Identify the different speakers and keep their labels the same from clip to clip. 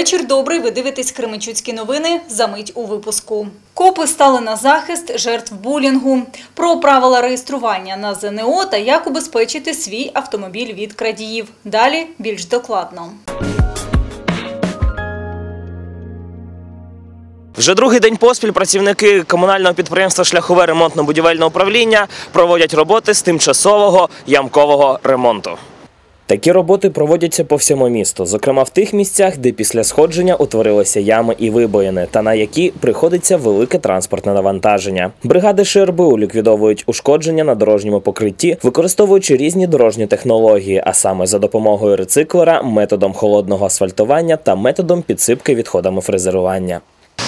Speaker 1: Вечір добрий. Ви дивитесь Кременчуцькі новини. Замить у випуску. Копи стали на захист жертв булінгу. Про правила реєстрування на ЗНО та як убезпечити свій автомобіль від крадіїв. Далі більш докладно.
Speaker 2: Вже другий день поспіль працівники комунального підприємства Шляхове ремонтно-будівельне управління проводять роботи з тимчасового ямкового ремонту. Такі роботи проводяться по всьому місту, зокрема в тих місцях, де після сходження утворилися ями і вибоїни, та на які приходиться велике транспортне навантаження. Бригади ШРБУ ліквідовують ушкодження на дорожньому покритті, використовуючи різні дорожні технології, а саме за допомогою рециклера, методом холодного асфальтування та методом підсипки відходами фрезерування.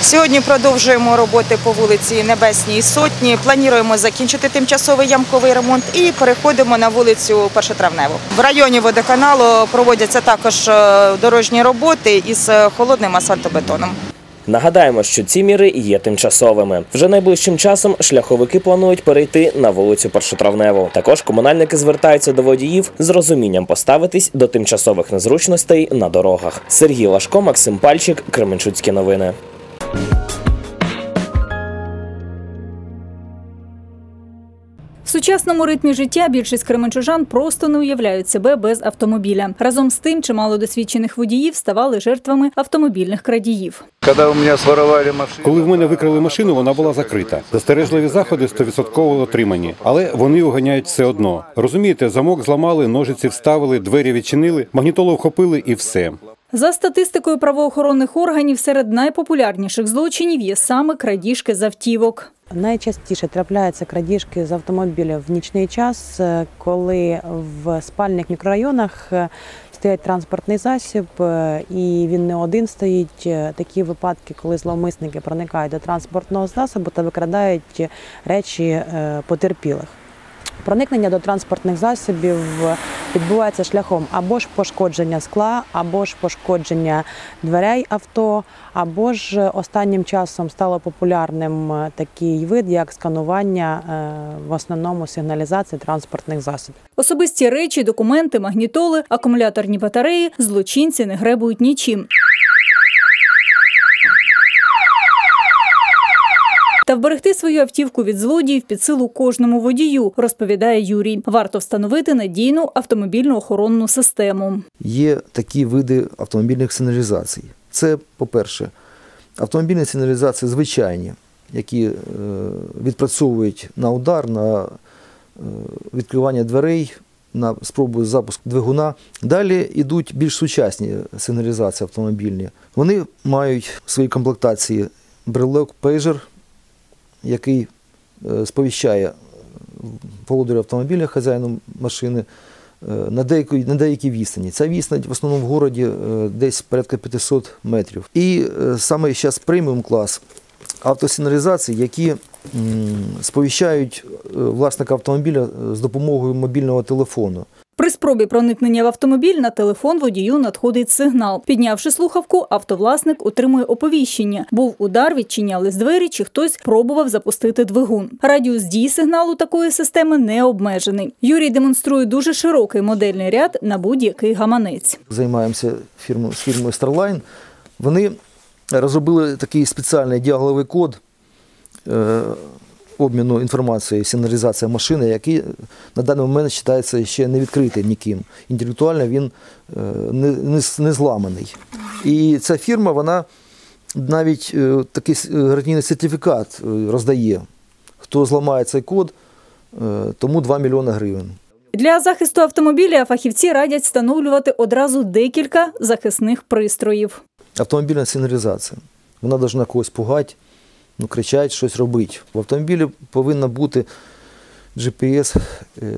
Speaker 3: Сьогодні продовжуємо роботи по вулиці Небесній Сотні. Плануємо закінчити тимчасовий ямковий ремонт і переходимо на вулицю Першотравневу. В районі водоканалу проводяться також е, дорожні роботи із е, холодним асфальтобетоном.
Speaker 2: Нагадаємо, що ці міри є тимчасовими. Вже найближчим часом шляховики планують перейти на вулицю Першотравневу. Також комунальники звертаються до водіїв з розумінням поставитись до тимчасових незручностей на дорогах. Сергій Лашко, Максим Пальчик, Кременчуцькі новини.
Speaker 1: В сучасному ритмі життя більшість кременчужан просто не уявляють себе без автомобіля. Разом з тим, чимало досвідчених водіїв ставали жертвами автомобільних крадіїв.
Speaker 4: Когда у меня своровали машину,
Speaker 5: Коли в мене викрали машину, вона була закрита. Застережливі заходи 100% отримані, але вони оганяють все одно. Розумієте, замок зламали, ножиці вставили, двері відчинили, магнітолу вхопили і все.
Speaker 1: За статистикою правоохоронних органів, серед найпопулярніших злочинів є саме крадіжки з автівок.
Speaker 6: Найчастіше трапляються крадіжки з автомобілів в нічний час, е, коли в спальних мікрорайонах е, стоять транспортний засіб, е, і він не один стоїть. Такі випадки, коли зловмисники проникають до транспортного засобу та викрадають речі потерпілих. Проникнення до транспортних засобів відбувається шляхом або ж пошкодження скла, або ж пошкодження дверей авто, або ж останнім часом стало популярним е, такий вид, як сканування е, в основному сигналізації транспортних засобів.
Speaker 1: Особисті речі, документи, магнітоли, акумуляторні батареї злочинці не гребують нічим. Та вберегти свою автівку від злодіїв під силу кожному водію, розповідає Юрій. Варто встановити надійну автомобільну охоронну систему.
Speaker 7: є такі види автомобільних сигналізацій. Це, по-перше, автомобільні сигналізації звичайні, які е, відпрацьовують на удар, на е, відкривання дверей, на спробу запуску двигуна. Далі йдуть більш сучасні сигналізації автомобільні. Вони мають в своїй комплектації брелок пейджер, який е, сповіщає володарю автомобіля, хазяїну машини, е, на деякій, на деякій відстані. Ця відстань в основному в городі е, десь порядка 500 метрів. І саме зараз преміум клас автосигналізації, які сповіщають е, власника автомобіля з допомогою мобільного телефону.
Speaker 1: При спробі проникнення в автомобіль на телефон водію надходить сигнал. Піднявши слухавку, автовласник отримує оповіщення. Був удар, відчинялись двері, чи хтось пробував запустити двигун. Радіус дії сигналу такої системи не обмежений. Юрій демонструє дуже широкий модельний ряд на будь-який гаманець.
Speaker 7: Займаємося фірмою, з фірмою Starline. Вони розробили такий спеціальний діалоговий код е, обміну інформацією, сигналізація машини, який на даний момент вважається ще не відкритий ніким. Інтелектуально він е, не, не, не зламаний. І ця фірма, вона навіть е, такий гарантійний сертифікат е, роздає. Хто зламає цей код, е, тому 2 мільйони гривень.
Speaker 1: Для захисту автомобіля фахівці радять встановлювати одразу декілька захисних пристроїв.
Speaker 7: автомобільна сигналізація. Вона повинна когось пугати, ну, кричать, щось робити. В автомобілі повинна бути GPS, е,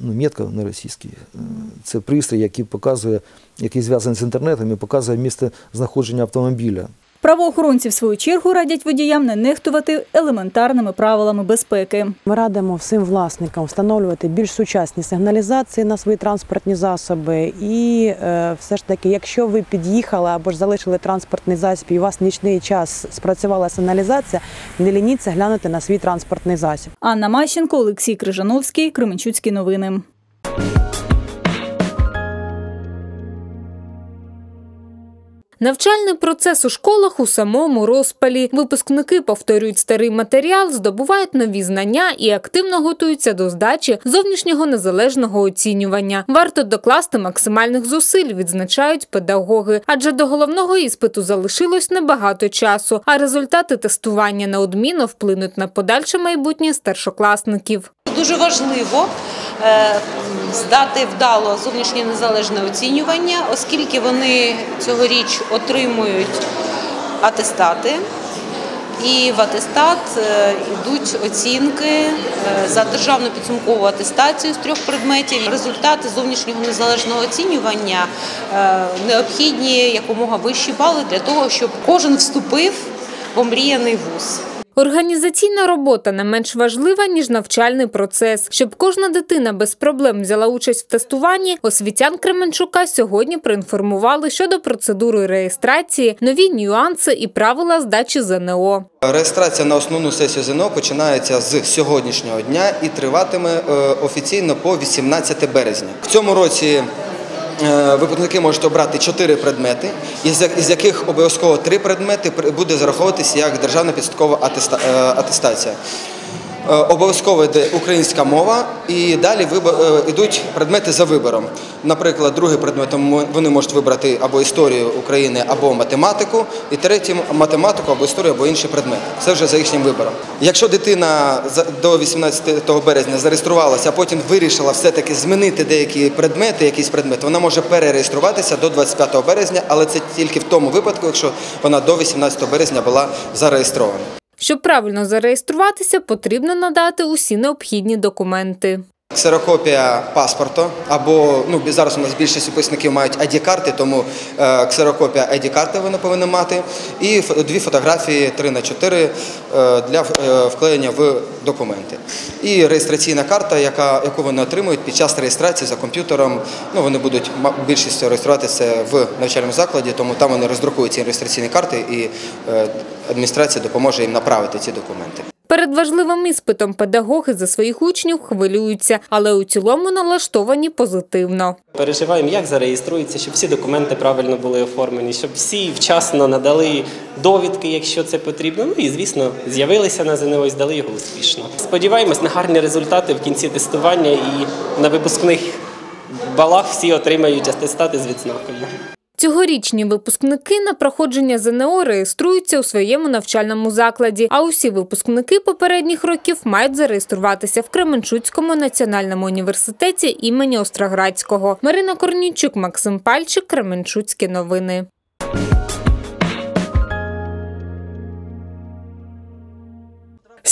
Speaker 7: ну, метка на російській. Е, Це пристрій, який показує, який зв'язаний з інтернетом і показує місце знаходження автомобіля.
Speaker 1: Правоохоронці, в свою чергу, радять водіям не нехтувати елементарними правилами безпеки.
Speaker 6: Ми радимо всім власникам встановлювати більш сучасні сигналізації на свої транспортні засоби. І е, все ж таки, якщо ви під'їхали або ж залишили транспортний засіб, і у вас в нічний час спрацювала сигналізація, не лініться глянути на свій транспортний засіб.
Speaker 1: Анна Мащенко, Олексій Крижановський, Кременчуцькі новини.
Speaker 8: Навчальний процес у школах у самому розпалі. Випускники повторюють старий матеріал, здобувають нові знання і активно готуються до здачі зовнішнього незалежного оцінювання. Варто докласти максимальних зусиль, відзначають педагоги, адже до головного іспиту залишилось небагато часу, а результати тестування неодмінно вплинуть на подальше майбутнє старшокласників.
Speaker 9: Дуже важливо здати вдало зовнішнє незалежне оцінювання, оскільки вони цьогоріч отримують атестати. І в атестат е, йдуть оцінки е, за державну підсумкову атестацію з трьох предметів. Результати зовнішнього незалежного оцінювання е, необхідні якомога вищі бали для того, щоб кожен вступив в омріяний вуз.
Speaker 8: Організаційна робота не менш важлива, ніж навчальний процес. Щоб кожна дитина без проблем взяла участь в тестуванні, освітян Кременчука сьогодні проінформували щодо процедури реєстрації, нові нюанси і правила здачі ЗНО.
Speaker 10: Реєстрація на основну сесію ЗНО починається з сьогоднішнього дня і триватиме е, офіційно по 18 березня. В цьому році випускники можуть обрати чотири предмети, із яких обов'язково три предмети буде зараховуватися як державна підсадкова е, атестація. Е, Обов'язково йде українська мова, і далі е, йдуть предмети за вибором. Наприклад, другий предмет вони можуть вибрати або історію України, або математику, і третім математику або історію, або інший предмет. Це вже за їхнім вибором. Якщо дитина до 18 березня зареєструвалася, а потім вирішила все-таки змінити деякі предмети, якийсь предмет, вона може перереєструватися до 25 березня, але це тільки в тому випадку, якщо вона до 18 березня була зареєстрована.
Speaker 8: Щоб правильно зареєструватися, потрібно надати усі необхідні документи.
Speaker 10: Ксерокопія паспорту або ну зараз у нас більшість випускників мають ID-карти, тому е, ксерокопія ID-карти вони повинні мати, і дві фотографії 3 на 4 е, для е, вклеєння в документи. І реєстраційна карта, яка яку вони отримують під час реєстрації за комп'ютером. Ну вони будуть більшістю реєструватися в навчальному закладі, тому там вони роздрукують ці реєстраційні карти, і адміністрація допоможе їм направити ці документи.
Speaker 8: Перед важливим іспитом педагоги за своїх учнів хвилюються, але у цілому налаштовані позитивно.
Speaker 11: Переживаємо, як зареєструється, щоб всі документи правильно були оформлені, щоб всі вчасно надали довідки, якщо це потрібно. Ну і звісно, з'явилися на ЗНО і здали його успішно. Сподіваємось на гарні результати в кінці тестування і на випускних балах всі отримають атестати з відзнакою.
Speaker 8: Цьогорічні випускники на проходження ЗНО реєструються у своєму навчальному закладі, а усі випускники попередніх років мають зареєструватися в Кременчуцькому національному університеті імені Остроградського. Марина Корнійчук, Максим Пальчик, Кременчуцькі новини.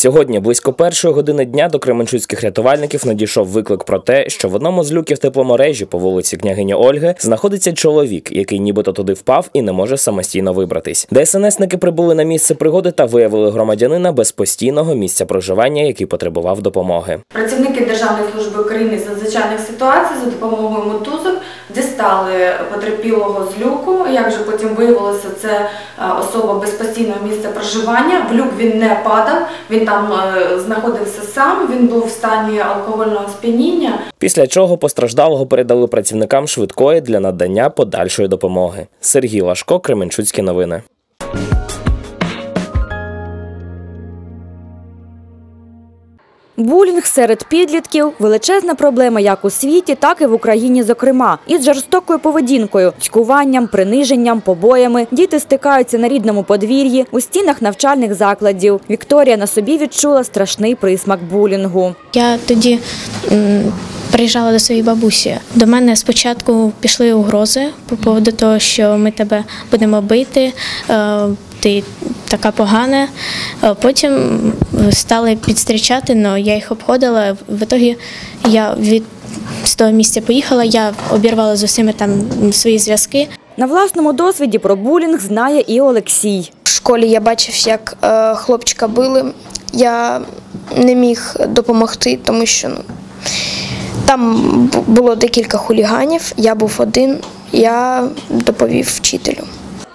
Speaker 2: Сьогодні близько першої години дня до кременчуцьких рятувальників надійшов виклик про те, що в одному з люків тепломережі по вулиці княгині Ольги знаходиться чоловік, який нібито туди впав і не може самостійно вибратись. ДСНСники прибули на місце пригоди та виявили громадянина без постійного місця проживання, який потребував допомоги.
Speaker 12: Працівники Державної служби України з надзвичайних ситуацій за допомогою мотузок дістали потерпілого з люку. Як же потім виявилося, це е, особа без постійного місця проживання. В люк він не падав, він там е, знаходився сам. Він був в стані алкогольного сп'яніння.
Speaker 2: Після чого постраждалого передали працівникам швидкої для надання подальшої допомоги. Сергій Лашко, Кременчуцькі новини.
Speaker 13: Булінг серед підлітків величезна проблема як у світі, так і в Україні, зокрема, із жорстокою поведінкою, цькуванням, приниженням, побоями. Діти стикаються на рідному подвір'ї у стінах навчальних закладів. Вікторія на собі відчула страшний присмак булінгу.
Speaker 14: Я тоді приїжджала до своєї бабусі. До мене спочатку пішли угрози по поводу того, що ми тебе будемо бити, е, ти така погана. Е, Потім стали підстрічати, але я їх обходила. В ітогі я від з того місця поїхала, я обірвала з усіма там свої зв'язки.
Speaker 13: На власному досвіді про булінг знає і Олексій.
Speaker 15: В школі я бачив, як е, хлопчика били. Я не міг допомогти, тому що ну, там було декілька хуліганів, я був один, я доповів вчителю.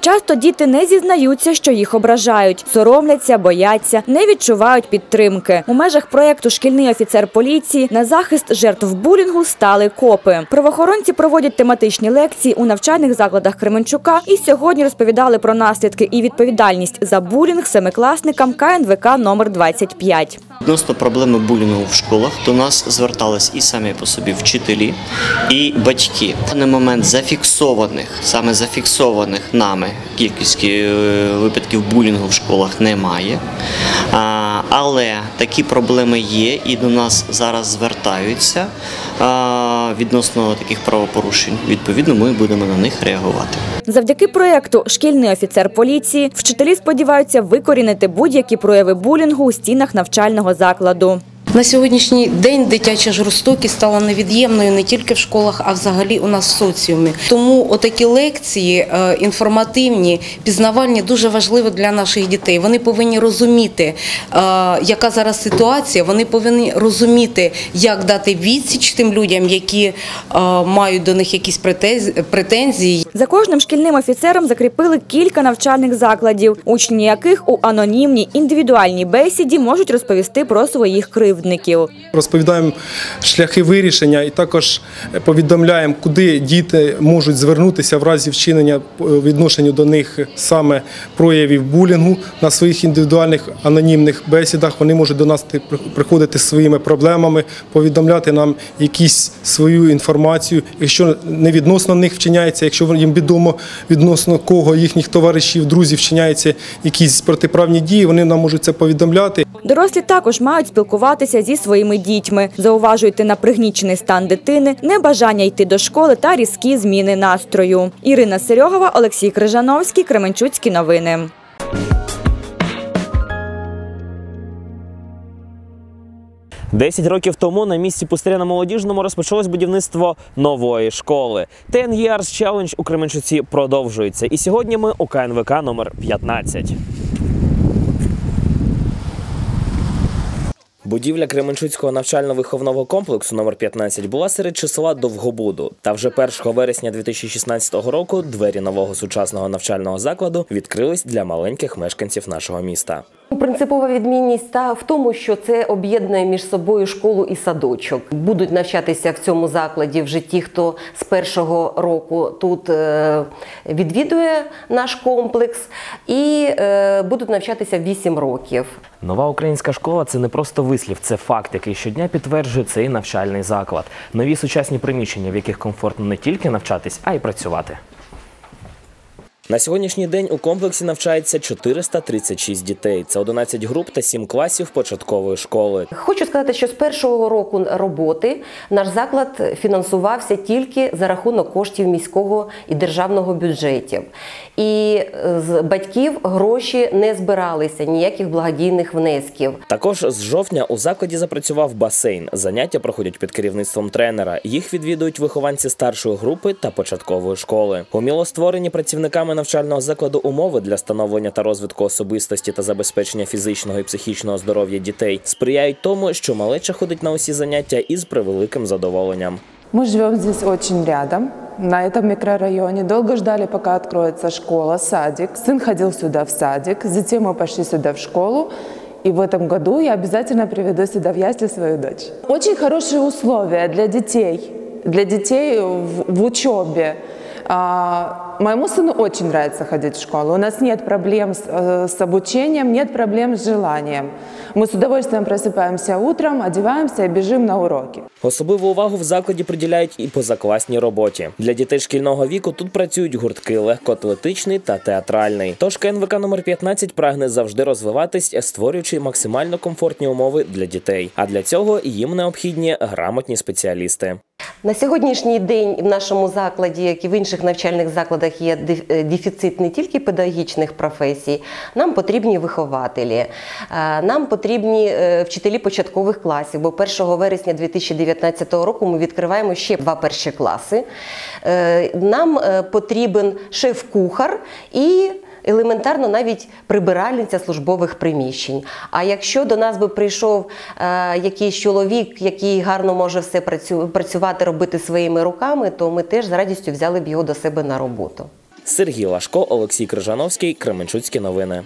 Speaker 13: Часто діти не зізнаються, що їх ображають, соромляться, бояться, не відчувають підтримки. У межах проєкту Шкільний офіцер поліції на захист жертв булінгу стали копи. Правоохоронці проводять тематичні лекції у навчальних закладах Кременчука і сьогодні розповідали про наслідки і відповідальність за булінг семикласникам КНВК номер 25.
Speaker 16: Відносно проблеми булінгу в школах до нас звертались і самі по собі вчителі, і батьки. На момент зафіксованих, саме зафіксованих нами кількості е, випадків булінгу в школах немає. Але такі проблеми є і до нас зараз звертаються відносно таких правопорушень. Відповідно, ми будемо на них реагувати.
Speaker 13: Завдяки проєкту Шкільний офіцер поліції вчителі сподіваються викорінити будь-які прояви булінгу у стінах навчального закладу.
Speaker 17: На сьогоднішній день дитяча жорстокість стала невід'ємною не тільки в школах, а взагалі у нас в соціумі. Тому отакі лекції е, інформативні, пізнавальні дуже важливі для наших дітей. Вони повинні розуміти, е, яка зараз ситуація. Вони повинні розуміти, як дати відсіч тим людям, які е, мають до них якісь претензії-.
Speaker 13: За кожним шкільним офіцером закріпили кілька навчальних закладів, учні яких у анонімній індивідуальній бесіді можуть розповісти про своїх кривдників.
Speaker 18: Розповідаємо шляхи вирішення і також повідомляємо, куди діти можуть звернутися в разі вчинення по відношенню до них саме проявів булінгу на своїх індивідуальних анонімних бесідах. Вони можуть до нас приходити зі своїми проблемами, повідомляти нам якісь свою інформацію. Якщо не відносно них вчиняється, якщо їм відомо відносно кого їхніх товаришів, друзів вчиняються якісь протиправні дії, вони нам можуть це повідомляти.
Speaker 13: Дорослі також мають спілкуватися зі своїми дітьми, зауважуйте на пригнічений стан дитини, небажання йти до школи та різкі зміни настрою. Ірина Серьогова, Олексій Крижановський, Кременчуцькі новини.
Speaker 2: Десять років тому на місці пустиря на молодіжному розпочалось будівництво нової школи. Ten Years Challenge у Кременчуці продовжується. І сьогодні ми у КНВК номер 15. Будівля Кременчуцького навчально-виховного комплексу номер 15 була серед числа Довгобуду. Та вже 1 вересня 2016 року двері нового сучасного навчального закладу відкрились для маленьких мешканців нашого міста.
Speaker 19: Принципова відмінність та в тому, що це об'єднує між собою школу і садочок. Будуть навчатися в цьому закладі вже ті, хто з першого року тут е, відвідує наш комплекс, і е, будуть навчатися 8 років.
Speaker 2: Нова українська школа це не просто вислів, це факт, який щодня підтверджує цей навчальний заклад. Нові сучасні приміщення, в яких комфортно не тільки навчатись, а й працювати. На сьогоднішній день у комплексі навчається 436 дітей. Це 11 груп та 7 класів початкової школи.
Speaker 19: Хочу сказати, що з першого року роботи наш заклад фінансувався тільки за рахунок коштів міського і державного бюджетів. І е, з батьків гроші не збиралися, ніяких благодійних внесків.
Speaker 2: Також з жовтня у закладі запрацював басейн. Заняття проходять під керівництвом тренера. Їх відвідують вихованці старшої групи та початкової школи. Уміло створені працівниками навчального закладу умови для становлення та розвитку особистості та забезпечення фізичного і психічного здоров'я дітей сприяють тому, що малеча ходить на усі заняття із превеликим задоволенням.
Speaker 20: Мы живем здесь очень рядом, на этом микрорайоне. Долго ждали, пока откроется школа, садик. Сын ходил сюда в садик, затем мы пошли сюда в школу. И в этом году я обязательно приведу сюда в ясли свою дочь. Очень хорошие условия для детей, для детей в, в учебе. А, моему сыну очень нравится ходить в школу. У нас нет проблем с, э, с обучением, нет проблем с желанием. Мы с удовольствием просыпаемся утром, одеваемся и бежим на уроки.
Speaker 2: Особливу увагу в закладі приділяють і позакласній роботі. Для дітей шкільного віку тут працюють гуртки легкоатлетичний та театральний. Тож КНВК номер 15 прагне завжди розвиватись, створюючи максимально комфортні умови для дітей. А для цього їм необхідні грамотні спеціалісти.
Speaker 19: На сьогоднішній день в нашому закладі, як і в інших навчальних закладах, є е, дефіцит не тільки педагогічних професій, нам потрібні вихователі, е, нам потрібні е, вчителі початкових класів, бо 1 вересня 2019 року ми відкриваємо ще два перші класи. Нам потрібен шеф-кухар і елементарно навіть прибиральниця службових приміщень. А якщо до нас би прийшов е, якийсь чоловік, який гарно може все працю- працювати, робити своїми руками, то ми теж з радістю взяли б його до себе на роботу.
Speaker 2: Сергій Лашко, Олексій Крижановський, Кременчуцькі новини.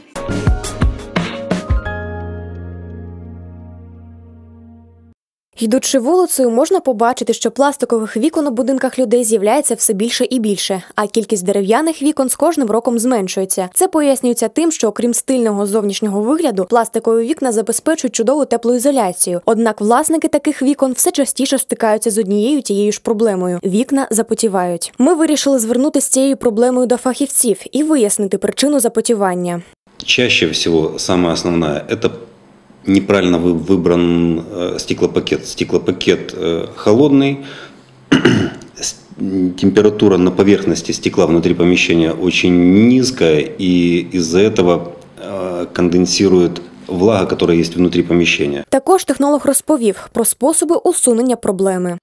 Speaker 6: Йдучи вулицею, можна побачити, що пластикових вікон у будинках людей з'являється все більше і більше, а кількість дерев'яних вікон з кожним роком зменшується. Це пояснюється тим, що окрім стильного зовнішнього вигляду, пластикові вікна забезпечують чудову теплоізоляцію. Однак власники таких вікон все частіше стикаються з однією тією ж проблемою: вікна запотівають. Ми вирішили звернутися з цією проблемою до фахівців і вияснити причину запотівання.
Speaker 21: Чаще всего самое основное – это неправильно вы- выбран э, стеклопакет. Стеклопакет э, холодный, с- м, температура на поверхности стекла внутри помещения очень низкая, и из-за этого э, конденсирует влага, которая есть внутри помещения.
Speaker 6: Також технолог розповів про способи усунення проблеми.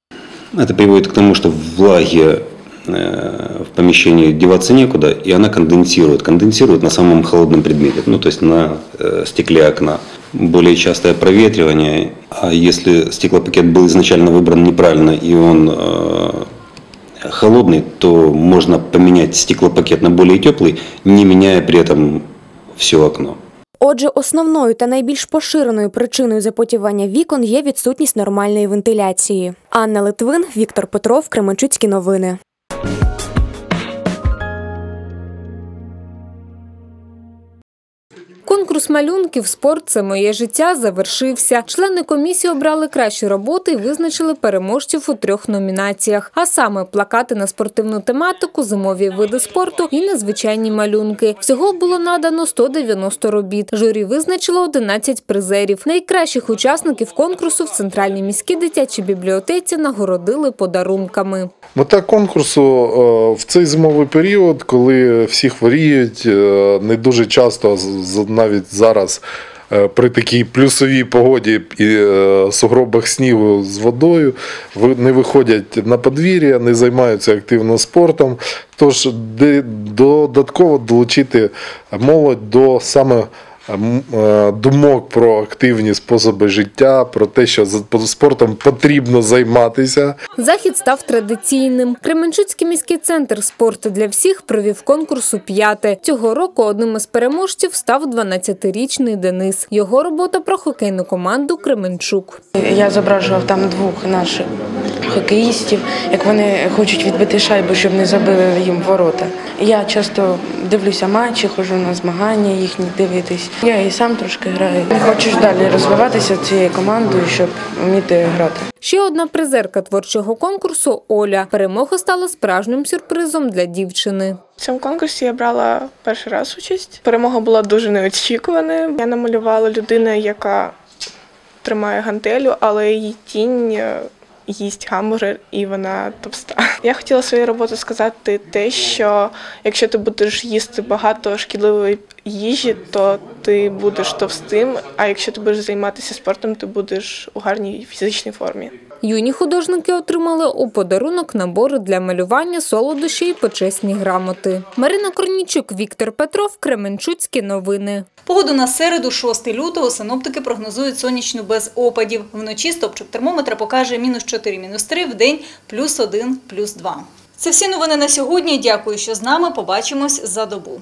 Speaker 21: Это приводит к тому, что влаги э, в помещении деваться некуда, и она конденсирует. Конденсирует на самом холодном предмете, ну то есть на э, стекле окна. Более частое проветривание, а если стеклопакет был изначально выбран неправильно и он э, холодный, то можно поменять стеклопакет на более теплый, не меняя при этом все окно.
Speaker 6: Отже, основною та найбільш поширеною причиною запотівання вікон є відсутність нормальної вентиляції. Анна Литвин, Віктор Петров, Кременчуцькі новини.
Speaker 8: Конкурс малюнків Спорт це моє життя завершився. Члени комісії обрали кращі роботи і визначили переможців у трьох номінаціях. А саме плакати на спортивну тематику, зимові види спорту і незвичайні малюнки. Всього було надано 190 робіт. Журі визначило 11 призерів. Найкращих учасників конкурсу в центральній міській дитячій бібліотеці нагородили подарунками.
Speaker 22: Мета конкурсу е, в цей зимовий період, коли всі хворіють, е, не дуже часто, з- навіть зараз е, при такій плюсовій погоді і е, сугробах снігу з водою, не виходять на подвір'я, не займаються активно спортом. Тож додатково долучити молодь до саме думок про активні способи життя, про те, що з- спортом потрібно займатися.
Speaker 8: Захід став традиційним. Кременчуцький міський центр спорту для всіх провів конкурс у п'яте. Цього року одним із переможців став 12-річний Денис. Його робота про хокейну команду Кременчук.
Speaker 20: Я зображував там двох наших хокеїстів, як вони хочуть відбити шайбу, щоб не забили їм ворота. Я часто дивлюся матчі, ходжу на змагання їхні дивитись. Я і сам трошки граю. Хочу далі розвиватися цією командою, щоб вміти грати.
Speaker 8: Ще одна призерка творчого конкурсу Оля. Перемога стала справжнім сюрпризом для дівчини.
Speaker 23: В цьому конкурсі я брала перший раз участь. Перемога була дуже неочікуваною. Я намалювала людину, яка тримає гантелю, але її тінь е, їсть гамбургер і вона товста. Я хотіла своєю роботою сказати те, що якщо ти будеш їсти багато шкідливої їжі, то ти будеш товстим. А якщо ти будеш займатися спортом, ти будеш у гарній фізичній формі.
Speaker 8: Юні художники отримали у подарунок набори для малювання, солодощі і почесні грамоти. Марина Корнічук, Віктор Петров, Кременчуцькі новини.
Speaker 1: Погоду на середу, 6 лютого, синоптики прогнозують сонячну без опадів. Вночі стопчик термометра покаже мінус 4, мінус 3, в день плюс 1, плюс 2. Це всі новини на сьогодні. Дякую, що з нами. Побачимось за добу.